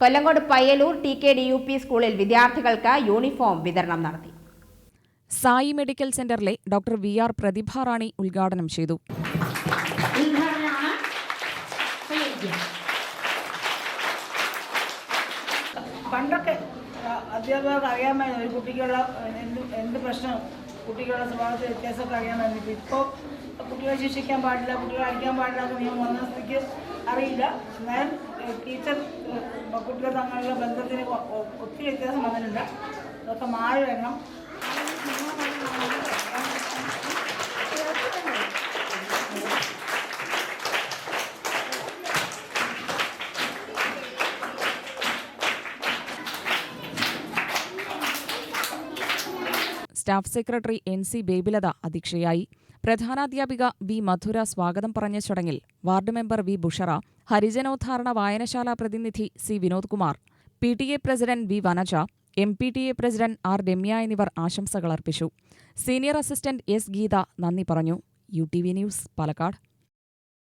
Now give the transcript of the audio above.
Kollengode Payyalur T K D U P സ്കൂളിൽ വിദ്യാർത്ഥികൾക്ക് uniform വിതരണം നടത്തി. സായി മെഡിക്കൽ സെന്ററിലെ doctor V R Prathibha Rani ഉദ്ഘാടനം ചെയ്തു. പണ്ടൊക്കെ അധ്യാപകർക്ക് അറിയാമായിരുന്നു ഒരു കുട്ടിക്കുള്ള എന്ത് എന്ത് പ്രശ്നം കുട്ടികളുടെ സ്വഭാവത്തിൽ വ്യത്യാസമൊക്കെ അറിയാമായിരുന്നു. ഇപ്പോൾ കുട്ടികളെ ശിക്ഷിക്കാൻ പാടില്ല കുട്ടികളെ അടിക്കാൻ പാടില്ല എന്ന് നിയമം വന്ന സ്ഥിതിക്ക് അറിയില്ല. എന്നാൽ ടീച്ചർ കുട്ടികൾ തമ്മിലുള്ള ബന്ധത്തിന് ഒത്തിരി വ്യത്യാസം വന്നിട്ടുണ്ട്. അതൊക്കെ മാറി വരണം. Staff secretary N C Babylatha അധ്യക്ഷയായി. പ്രധാനാധ്യാപിക വി മധുര സ്വാഗതം പറഞ്ഞ ചടങ്ങിൽ വാർഡ് മെമ്പർ വി ബുഷറ ഹരിജനോദ്ധാരണ വായനശാല പ്രതിനിധി C Vinod Kumar P T A president V Vanaja M P T A president R Ramya എന്നിവർ ആശംസകൾ അർപ്പിച്ചു. സീനിയർ അസിസ്റ്റന്റ് എസ് ഗീത നന്ദി പറഞ്ഞു. U T V news Palakkad.